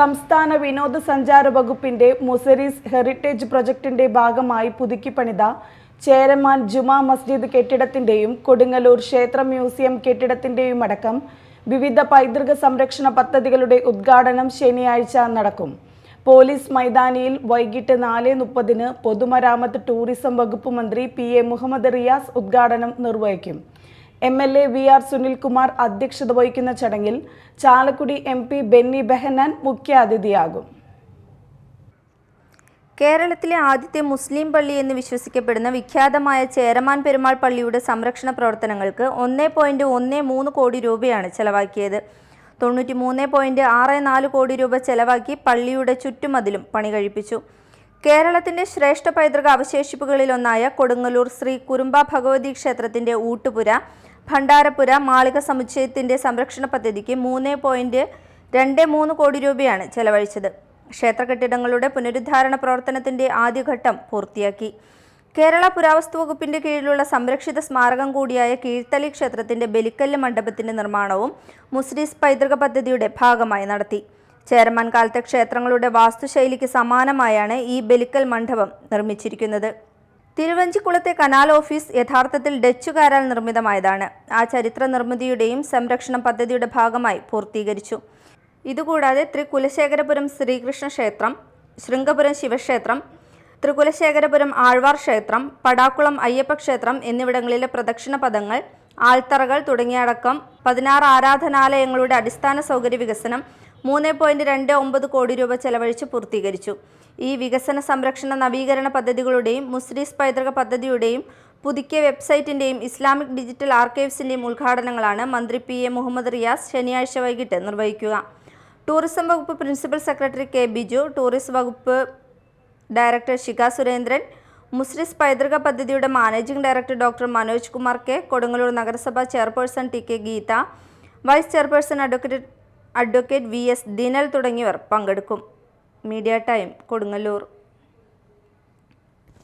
സംസ്ഥാന വിനോദസഞ്ചാര വകുപ്പിന്റെ മുസരീസ് ഹെറിറ്റേജ് പ്രൊജക്ടിന്റെ ഭാഗമായി പുതുക്കിപ്പണിത ചേരമാൻ ജുമാ മസ്ജിദ് കെട്ടിടത്തിന്റെയും കൊടുങ്ങല്ലൂർ ക്ഷേത്ര മ്യൂസിയം കെട്ടിടത്തിന്റെയും അടക്കം വിവിധ പൈതൃക സംരക്ഷണ പദ്ധതികളുടെ ഉദ്ഘാടനം ശനിയാഴ്ച നടക്കും. പോലീസ് മൈതാനിയിൽ വൈകിട്ട് നാല് മുപ്പതിന് പൊതുമരാമത്ത് ടൂറിസം വകുപ്പ് മന്ത്രി പി എ മുഹമ്മദ് റിയാസ് ഉദ്ഘാടനം നിർവഹിക്കും. M L A V R Sunilkumar അധ്യക്ഷത വഹിക്കുന്ന ചടങ്ങിൽ ചാലക്കുടി എം പി ബെന്നി ബെഹനാൻ മുഖ്യാതിഥിയാകും. കേരളത്തിലെ ആദ്യത്തെ മുസ്ലിം പള്ളി എന്ന് വിശ്വസിക്കപ്പെടുന്ന വിഖ്യാതമായ ചേരമാൻ പെരുമാൾ പള്ളിയുടെ സംരക്ഷണ പ്രവർത്തനങ്ങൾക്ക് ഒന്നേ പോയിന്റ് ഒന്നേ മൂന്ന് കോടി രൂപയാണ് ചെലവാക്കിയത്. തൊണ്ണൂറ്റി മൂന്ന് പോയിന്റ് ആറ് നാല് കോടി രൂപ ചെലവാക്കി പള്ളിയുടെ ചുറ്റുമതിലും പണി കഴിപ്പിച്ചു. കേരളത്തിന്റെ ശ്രേഷ്ഠ പൈതൃക അവശേഷിപ്പുകളിലൊന്നായ കൊടുങ്ങല്ലൂർ ശ്രീ കുറുമ്പ ഭഗവതി ക്ഷേത്രത്തിന്റെ ഊട്ടുപുര ഭണ്ഡാരപുര മാളിക സമുച്ചയത്തിന്റെ സംരക്ഷണ പദ്ധതിക്ക് മൂന്ന് പോയിന്റ് രണ്ട് മൂന്ന് കോടി രൂപയാണ് ചെലവഴിച്ചത്. ക്ഷേത്ര കെട്ടിടങ്ങളുടെ പുനരുദ്ധാരണ പ്രവർത്തനത്തിന്റെ ആദ്യഘട്ടം പൂർത്തിയാക്കി. കേരള പുരാവസ്തു വകുപ്പിന്റെ കീഴിലുള്ള സംരക്ഷിത സ്മാരകം കൂടിയായ കീഴ്ത്തലി ക്ഷേത്രത്തിന്റെ ബലിക്കല്ല് മണ്ഡപത്തിന്റെ നിർമ്മാണവും മുസ്ലിസ് പൈതൃക പദ്ധതിയുടെ ഭാഗമായി നടത്തി. ചേരമാൻ കാലത്തെ ക്ഷേത്രങ്ങളുടെ വാസ്തുശൈലിക്ക് സമാനമായാണ് ഈ ബലിക്കൽ മണ്ഡപം നിർമ്മിച്ചിരിക്കുന്നത്. തിരുവഞ്ചിക്കുളത്തെ കനാൽ ഓഫീസ് യഥാർത്ഥത്തിൽ ഡച്ചുകാരാൽ നിർമ്മിതമായതാണ്. ആ ചരിത്ര നിർമ്മിതിയുടെയും സംരക്ഷണ പദ്ധതിയുടെ ഭാഗമായി പൂർത്തീകരിച്ചു. ഇതുകൂടാതെ തൃക്കുലശേഖരപുരം ശ്രീകൃഷ്ണ ക്ഷേത്രം ശൃംഗപുരം ശിവക്ഷേത്രം തൃക്കുലശേഖരപുരം ആഴ്വാർ ക്ഷേത്രം പടാക്കുളം അയ്യപ്പ ക്ഷേത്രം എന്നിവിടങ്ങളിലെ പ്രദക്ഷിണ പദങ്ങൾ ആൽത്തറകൾ തുടങ്ങിയടക്കം പതിനാറ് ആരാധനാലയങ്ങളുടെ അടിസ്ഥാന സൗകര്യ വികസനം മൂന്ന് പോയിന്റ് രണ്ട് ഒമ്പത് കോടി രൂപ ചെലവഴിച്ച് പൂർത്തീകരിച്ചു. ഈ വികസന സംരക്ഷണ നവീകരണ പദ്ധതികളുടെയും മുസ്ലിസ് പൈതൃക പദ്ധതിയുടെയും പുതുക്കിയ വെബ്സൈറ്റിന്റെയും ഇസ്ലാമിക് ഡിജിറ്റൽ ആർക്കൈവ്സിന്റെയും ഉദ്ഘാടനങ്ങളാണ് മന്ത്രി പി എ മുഹമ്മദ് റിയാസ് ശനിയാഴ്ച വൈകിട്ട് നിർവഹിക്കുക. ടൂറിസം വകുപ്പ് principal secretary K Biju tourism വകുപ്പ് ഡയറക്ടർ ശിഖ സുരേന്ദ്രൻ മുസ്ലിസ് പൈതൃക പദ്ധതിയുടെ managing director doctor Manoj Kumar K Kodungallur നഗരസഭ chairperson T K Geetha vice chairperson advocate advocate V S Dinal തുടങ്ങിയവർ പങ്കെടുക്കും. Media time Kodungallur.